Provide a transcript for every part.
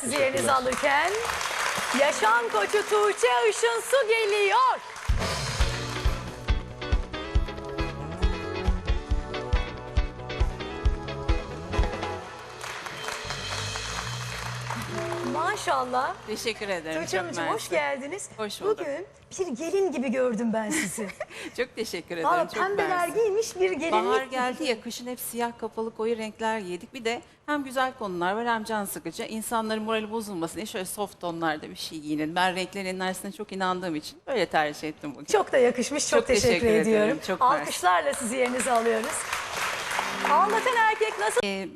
sizi yerinize alırken. Yaşam koçu Tuğçe Işın Su geliyor. Maşallah. Teşekkür ederim. Tuğçe çok Hanımcığım mersi. hoş geldiniz. Hoş bulduk. Bugün bir gelin gibi gördüm ben sizi. Çok teşekkür ederim. Valla pembeler mersi. giymiş bir gelinlik. Bahar geldi ya kışın hep siyah kapalı koyu renkler giydik. Bir de hem güzel konular var hem can sıkıcı. İnsanların morali bozulmasın diye şöyle soft tonlarda bir şey giyinelim. Ben renklerin enerjisine çok inandığım için böyle tercih ettim bugün. Çok da yakışmış. Çok, Çok teşekkür, teşekkür ederim, ediyorum. çok mersi. Alkışlarla sizi yerinize alıyoruz. Ağlatan erkek nasıl? Ee,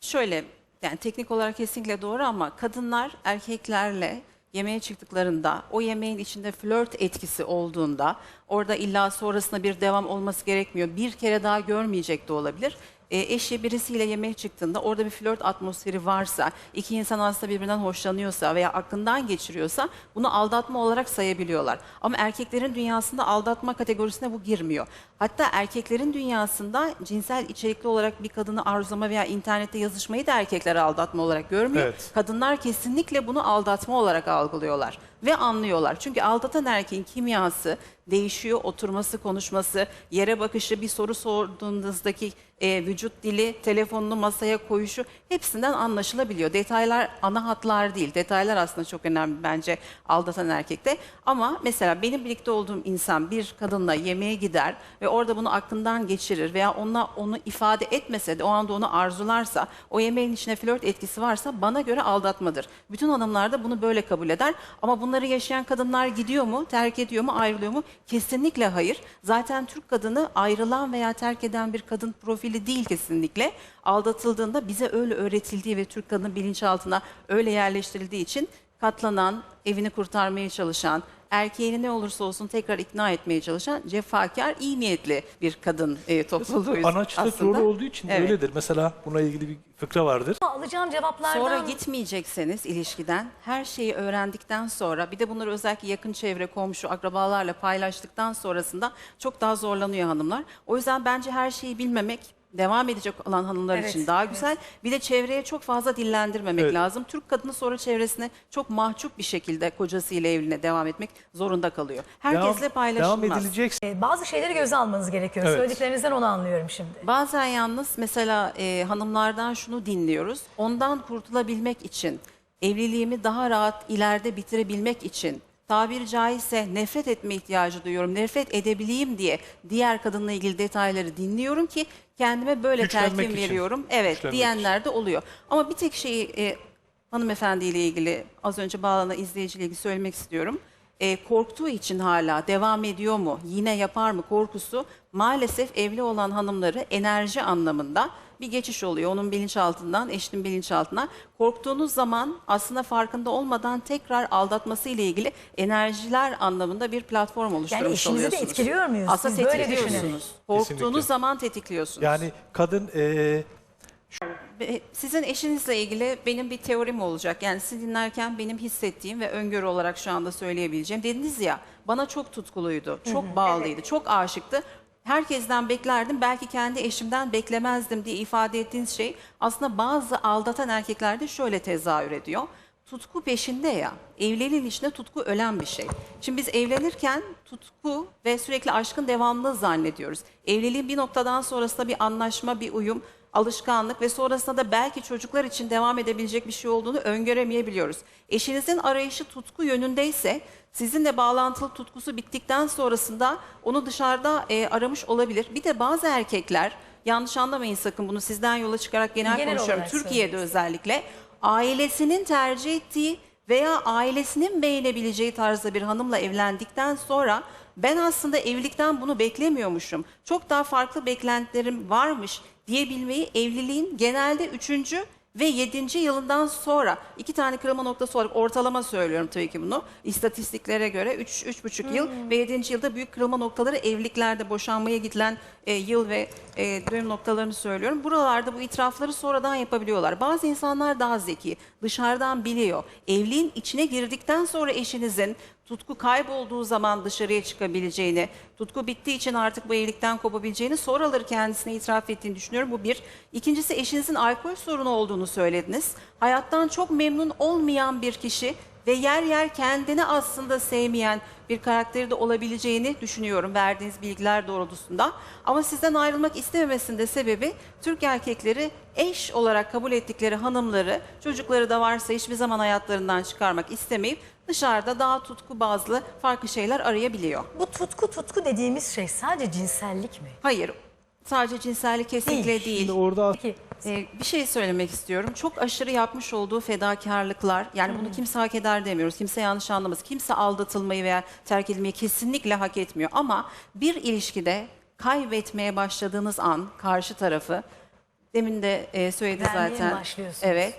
şöyle yani teknik olarak kesinlikle doğru ama kadınlar erkeklerle yemeğe çıktıklarında o yemeğin içinde flört etkisi olduğunda orada illa sonrasında bir devam olması gerekmiyor. Bir kere daha görmeyecek de olabilir. Ee, eşi birisiyle yemeğe çıktığında orada bir flört atmosferi varsa, iki insan aslında birbirinden hoşlanıyorsa veya aklından geçiriyorsa bunu aldatma olarak sayabiliyorlar. Ama erkeklerin dünyasında aldatma kategorisine bu girmiyor. Hatta erkeklerin dünyasında cinsel içerikli olarak bir kadını arzulama veya internette yazışmayı da erkekler aldatma olarak görmüyor. Evet. Kadınlar kesinlikle bunu aldatma olarak algılıyorlar ve anlıyorlar. Çünkü aldatan erkeğin kimyası değişiyor, oturması, konuşması, yere bakışı, bir soru sorduğunuzdaki e, vücut dili, telefonunu masaya koyuşu hepsinden anlaşılabiliyor. Detaylar ana hatlar değil. Detaylar aslında çok önemli bence aldatan erkekte. Ama mesela benim birlikte olduğum insan bir kadınla yemeğe gider ve orada bunu aklından geçirir veya onunla onu ifade etmese de o anda onu arzularsa, o yemeğin içine flört etkisi varsa bana göre aldatmadır. Bütün hanımlar da bunu böyle kabul eder. Ama bunları yaşayan kadınlar gidiyor mu, terk ediyor mu, ayrılıyor mu? Kesinlikle hayır. Zaten Türk kadını ayrılan veya terk eden bir kadın profili değil kesinlikle. Aldatıldığında bize öyle öğretildiği ve Türk kadının bilinçaltına öyle yerleştirildiği için katlanan, evini kurtarmaya çalışan, erkeğini ne olursa olsun tekrar ikna etmeye çalışan cefakar, iyi niyetli bir kadın e, topluluğuyuz Anaçta aslında. doğru olduğu için Evet. öyledir. Mesela buna ilgili bir fıkra vardır. Alacağım cevaplardan. Sonra gitmeyecekseniz ilişkiden her şeyi öğrendikten sonra bir de bunları özellikle yakın çevre, komşu, akrabalarla paylaştıktan sonrasında çok daha zorlanıyor hanımlar. O yüzden bence her şeyi bilmemek devam edecek olan hanımlar Evet, için daha evet. güzel. Bir de çevreye çok fazla dillendirmemek Evet. lazım. Türk kadını sonra çevresine çok mahcup bir şekilde kocasıyla evliliğine devam etmek zorunda kalıyor. Herkesle Devam, paylaşılmaz. devam edilecek Ee, Bazı şeyleri göze almanız gerekiyor. Evet. Söylediklerinizden onu anlıyorum şimdi. Bazen yalnız mesela e, hanımlardan şunu dinliyoruz. Ondan kurtulabilmek için, evliliğimi daha rahat ileride bitirebilmek için, tabiri caizse nefret etme ihtiyacı duyuyorum, nefret edebileyim diye diğer kadınla ilgili detayları dinliyorum ki kendime böyle Güçlenmek telkin için. veriyorum. Evet Güçlenmek diyenler de oluyor. Ama bir tek şeyi e, hanımefendiyle ilgili az önce bağlanan izleyiciyle ilgili söylemek istiyorum. E, korktuğu için hala devam ediyor mu, yine yapar mı korkusu maalesef evli olan hanımları enerji anlamında bir geçiş oluyor. Onun bilinçaltından eşinin bilinçaltına. Korktuğunuz zaman aslında farkında olmadan tekrar aldatması ile ilgili enerjiler anlamında bir platform oluşturmuş eşinizi de etkiliyor muyuz? Aslında Siz böyle tetikliyorsunuz. düşünün. Korktuğunuz Kesinlikle. zaman tetikliyorsunuz. yani kadın e, Sizin eşinizle ilgili benim bir teorim olacak. Yani sizi dinlerken benim hissettiğim ve öngörü olarak şu anda söyleyebileceğim. Dediniz ya bana çok tutkuluydu, çok bağlıydı, çok aşıktı. Herkesten beklerdim, belki kendi eşimden beklemezdim diye ifade ettiğiniz şey aslında bazı aldatan erkeklerde şöyle tezahür ediyor. Tutku peşinde ya, evliliğin içinde tutku ölen bir şey. Şimdi biz evlenirken tutku ve sürekli aşkın devamlılığı zannediyoruz. Evliliğin bir noktadan sonrasında bir anlaşma, bir uyum, alışkanlık ve sonrasında da belki çocuklar için devam edebilecek bir şey olduğunu öngöremeyebiliyoruz. Eşinizin arayışı tutku yönündeyse sizinle bağlantılı tutkusu bittikten sonrasında onu dışarıda e, aramış olabilir. Bir de bazı erkekler yanlış anlamayın sakın bunu sizden yola çıkarak genel, Genel konuşuyorum. Türkiye'de özellikle ailesinin tercih ettiği veya ailesinin beğenebileceği tarzda bir hanımla evlendikten sonra ben aslında evlilikten bunu beklemiyormuşum. Çok daha farklı beklentilerim varmış diyebilmeyi evliliğin genelde üçüncü ve yedinci yılından sonra iki tane kırılma noktası olarak ortalama söylüyorum tabii ki bunu. İstatistiklere göre üç, üç buçuk yıl ve yedinci yılda büyük kırılma noktaları evliliklerde boşanmaya gidilen e, yıl ve e, dönüm noktalarını söylüyorum. Buralarda bu itirafları sonradan yapabiliyorlar. Bazı insanlar daha zeki, Dışarıdan biliyor. Evliliğin içine girdikten sonra eşinizin tutku kaybolduğu zaman dışarıya çıkabileceğini, tutku bittiği için artık bu evlilikten kopabileceğini sonraları kendisine itiraf ettiğini düşünüyorum. Bu bir. İkincisi eşinizin alkol sorunu olduğunu söylediniz. Hayattan çok memnun olmayan bir kişi ve yer yer kendini aslında sevmeyen bir karakteri de olabileceğini düşünüyorum verdiğiniz bilgiler doğrultusunda. Ama sizden ayrılmak istememesinin de sebebi Türk erkekleri eş olarak kabul ettikleri hanımları, çocukları da varsa hiçbir zaman hayatlarından çıkarmak istemeyip dışarıda daha tutku bazlı farklı şeyler arayabiliyor. Bu tutku tutku dediğimiz şey sadece cinsellik mi? Hayır, sadece cinsellik kesinlikle Değil. değil. Şimdi orada Peki Ee, bir şey söylemek istiyorum. Çok aşırı yapmış olduğu fedakarlıklar, yani bunu kimse hak eder demiyoruz. Kimse yanlış anlamasın. Kimse aldatılmayı veya terk edilmeyi kesinlikle hak etmiyor. Ama bir ilişkide kaybetmeye başladığınız an karşı tarafı, demin de e, söyledi Vermeye zaten. başlıyorsunuz? Evet.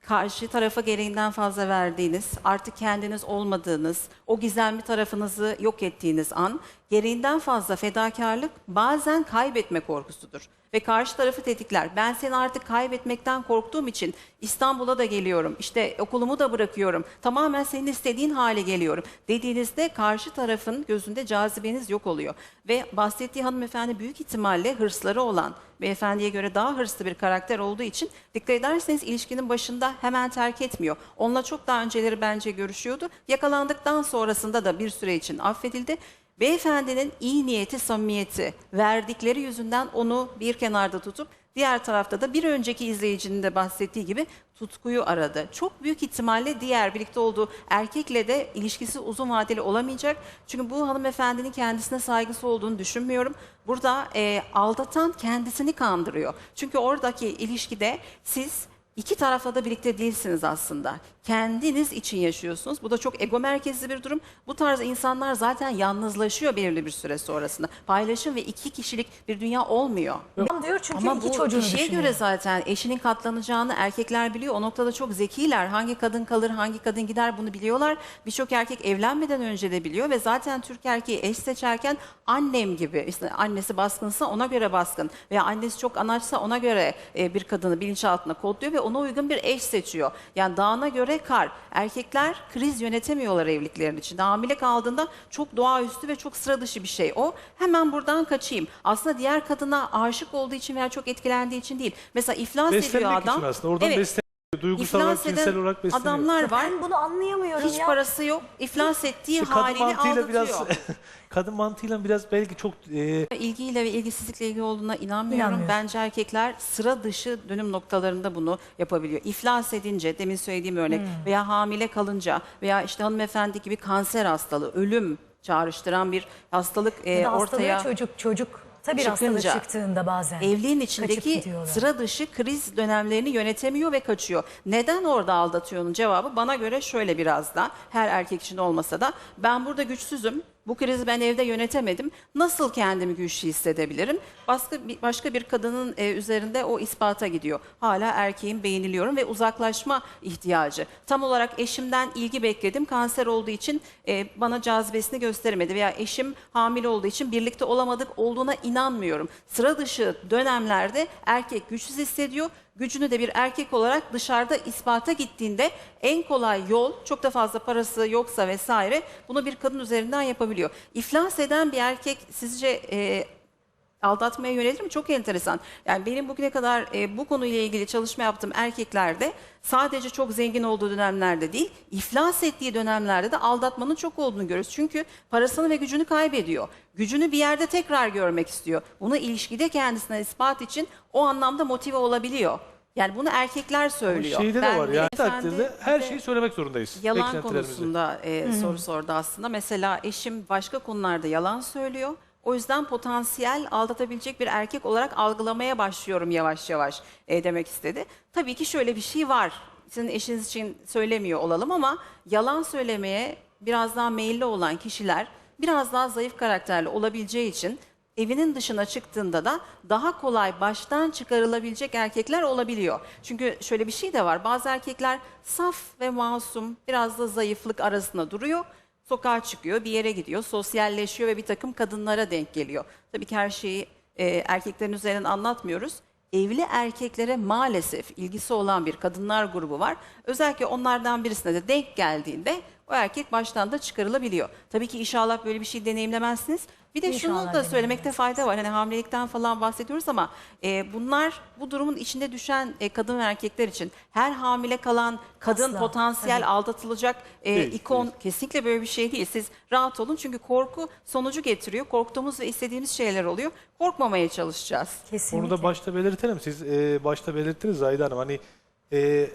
Karşı tarafa gereğinden fazla verdiğiniz, artık kendiniz olmadığınız, o gizemli tarafınızı yok ettiğiniz an gereğinden fazla fedakarlık bazen kaybetme korkusudur. Ve karşı tarafı tetikler. Ben seni artık kaybetmekten korktuğum için İstanbul'a da geliyorum. İşte okulumu da bırakıyorum. Tamamen senin istediğin hale geliyorum. Dediğinizde karşı tarafın gözünde cazibeniz yok oluyor. Ve bahsettiği hanımefendi büyük ihtimalle hırsları olan, beyefendiye göre daha hırslı bir karakter olduğu için dikkat ederseniz ilişkinin başında hemen terk etmiyor. Onunla çok daha önceleri bence görüşüyordu. Yakalandıktan sonrasında da bir süre için affedildi. Beyefendinin iyi niyeti, samimiyeti, verdikleri yüzünden onu bir kenarda tutup diğer tarafta da bir önceki izleyicinin de bahsettiği gibi tutkuyu aradı. Çok büyük ihtimalle diğer birlikte olduğu erkekle de ilişkisi uzun vadeli olamayacak. Çünkü bu hanımefendinin kendisine saygısı olduğunu düşünmüyorum. Burada e, aldatan kendisini kandırıyor. Çünkü oradaki ilişkide siz İki tarafla da birlikte değilsiniz aslında. Kendiniz için yaşıyorsunuz. Bu da çok ego merkezli bir durum. Bu tarz insanlar zaten yalnızlaşıyor belirli bir süre sonrasında. Paylaşım ve iki kişilik bir dünya olmuyor. Adam diyor çünkü Ama iki bu çocuğunu kişiye düşünüyor. göre zaten eşinin katlanacağını erkekler biliyor. O noktada çok zekiler. Hangi kadın kalır, hangi kadın gider bunu biliyorlar. Birçok erkek evlenmeden önce de biliyor ve zaten Türk erkeği eş seçerken annem gibi işte annesi baskınsa ona göre baskın veya annesi çok anaçsa ona göre e, bir kadını bilinçaltına kodluyor ve ona uygun bir eş seçiyor. Yani dağına göre kar. Erkekler kriz yönetemiyorlar evliliklerin içinde. Hamile kaldığında çok doğaüstü ve çok sıra dışı bir şey o. Hemen buradan kaçayım. Aslında diğer kadına aşık olduğu için veya çok etkilendiği için değil. Mesela iflas ediyor adam. için aslında. Oradan Evet. Duygusal olarak, İflas eden cinsel olarak besleniyor. adamlar var. Ben bunu anlayamıyorum Hiç ya. parası yok. İflas ettiği İşte kadın mantığıyla aldatıyor. biraz kadın mantığıyla biraz belki çok e, ilgiyle ve ilgisizlikle ilgili olduğuna inanmıyorum. İnanmıyorsun. Bence erkekler sıra dışı dönüm noktalarında bunu yapabiliyor. İflas edince, demin söylediğim örnek Hmm. veya hamile kalınca veya işte hanımefendi gibi kanser hastalığı, ölüm çağrıştıran bir hastalık e, Ya da hastalığı ortaya çocuk çocuk tabii çıkınca çıktığında bazen. Evliliğin içindeki gidiyorlar. sıra dışı kriz dönemlerini yönetemiyor ve kaçıyor. Neden orada aldatıyor'nun cevabı bana göre şöyle biraz da her erkek için olmasa da ben burada güçsüzüm. Bu krizi ben evde yönetemedim. Nasıl kendimi güçlü hissedebilirim? Başka bir, başka bir kadının e, üzerinde o ispata gidiyor. Hala erkeğim beğeniliyorum ve uzaklaşma ihtiyacı. Tam olarak eşimden ilgi bekledim. Kanser olduğu için e, bana cazibesini gösteremedi veya eşim hamile olduğu için birlikte olamadık olduğuna inanmıyorum. Sıra dışı dönemlerde erkek güçsüz hissediyor. Gücünü de bir erkek olarak dışarıda ispata gittiğinde en kolay yol çok da fazla parası yoksa vesaire bunu bir kadın üzerinden yapabiliyor. İflas eden bir erkek sizce e, aldatmaya yönelir mi? Çok enteresan. Yani benim bugüne kadar e, bu konuyla ilgili çalışma yaptığım erkeklerde sadece çok zengin olduğu dönemlerde değil, iflas ettiği dönemlerde de aldatmanın çok olduğunu görüyoruz. Çünkü parasını ve gücünü kaybediyor. Gücünü bir yerde tekrar görmek istiyor. Bunu ilişkide kendisine ispat için o anlamda motive olabiliyor. Yani bunu erkekler söylüyor. şeyde de Ben var yani takdirde her de- şeyi söylemek zorundayız. Yalan konusunda e, soru sordu aslında. Mesela eşim başka konularda yalan söylüyor. O yüzden potansiyel aldatabilecek bir erkek olarak algılamaya başlıyorum yavaş yavaş e, demek istedi. Tabii ki şöyle bir şey var. Sizin eşiniz için söylemiyor olalım ama yalan söylemeye biraz daha meyilli olan kişiler biraz daha zayıf karakterli olabileceği için evinin dışına çıktığında da daha kolay baştan çıkarılabilecek erkekler olabiliyor. Çünkü şöyle bir şey de var. Bazı erkekler saf ve masum, biraz da zayıflık arasında duruyor. Sokağa çıkıyor, bir yere gidiyor, sosyalleşiyor ve bir takım kadınlara denk geliyor. Tabii ki her şeyi e, erkeklerin üzerinden anlatmıyoruz. evli erkeklere maalesef ilgisi olan bir kadınlar grubu var. Özellikle onlardan birisine de denk geldiğinde o erkek baştan da çıkarılabiliyor. Tabii ki inşallah böyle bir şey deneyimlemezsiniz. Bir de şunu İnşallah da söylemekte fayda var. Hani hamilelikten falan bahsediyoruz ama e, bunlar bu durumun içinde düşen e, kadın ve erkekler için her hamile kalan kadın Asla, potansiyel tabii. aldatılacak e, Değil, ikon değil. kesinlikle böyle bir şey değil. Siz rahat olun çünkü korku sonucu getiriyor. Korktuğumuz ve istediğimiz şeyler oluyor. Korkmamaya çalışacağız. Kesinlikle. Onu da başta belirtelim. Siz e, başta belirttiniz Zahide Hanım. Hani e,